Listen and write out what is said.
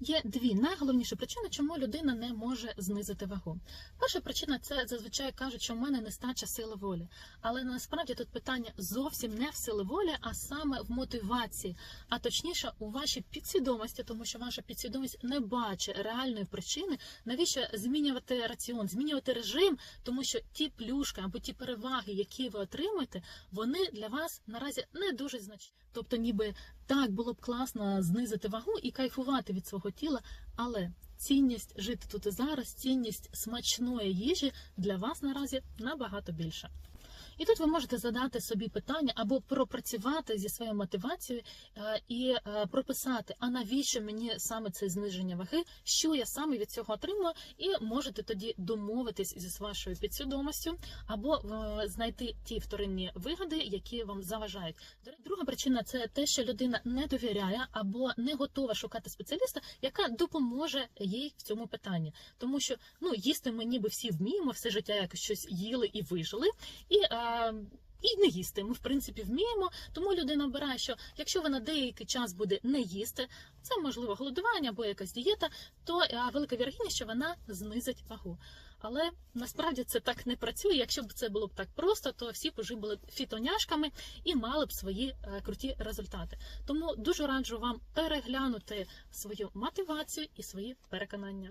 Є дві найголовніші причини, чому людина не може знизити вагу. Перша причина це зазвичай кажуть, що в мене нестача сили волі. Але насправді тут питання зовсім не в сили волі, а саме в мотивації, а точніше у вашій підсвідомості, тому що ваша підсвідомість не бачить реальної причини, навіщо змінювати раціон, змінювати режим, тому що ті плюшки або ті переваги, які ви отримуєте, вони для вас наразі не дуже значні. Тобто, ніби так було б класно знизити вагу і кайфувати від свого тіла, але цінність жити тут і зараз, цінність смачної їжі для вас наразі набагато більша. І тут ви можете задати собі питання або пропрацювати зі своєю мотивацією е, і е, прописати, а навіщо мені саме це зниження ваги, що я саме від цього отримую, і можете тоді домовитись зі вашою підсвідомістю або е, знайти ті вторинні вигоди, які вам заважають. Друга причина це те, що людина не довіряє або не готова шукати спеціаліста, яка допоможе їй в цьому питанні, тому що ну їсти ми ніби всі вміємо, все життя якось щось їли і вижили, і і не їсти. Ми в принципі вміємо. Тому людина обирає, що якщо вона деякий час буде не їсти, це можливо голодування або якась дієта, то велика вірогідність, що вона знизить вагу. Але насправді це так не працює. Якщо б це було б так просто, то всі були б фітоняшками і мали б свої е, круті результати. Тому дуже раджу вам переглянути свою мотивацію і свої переконання.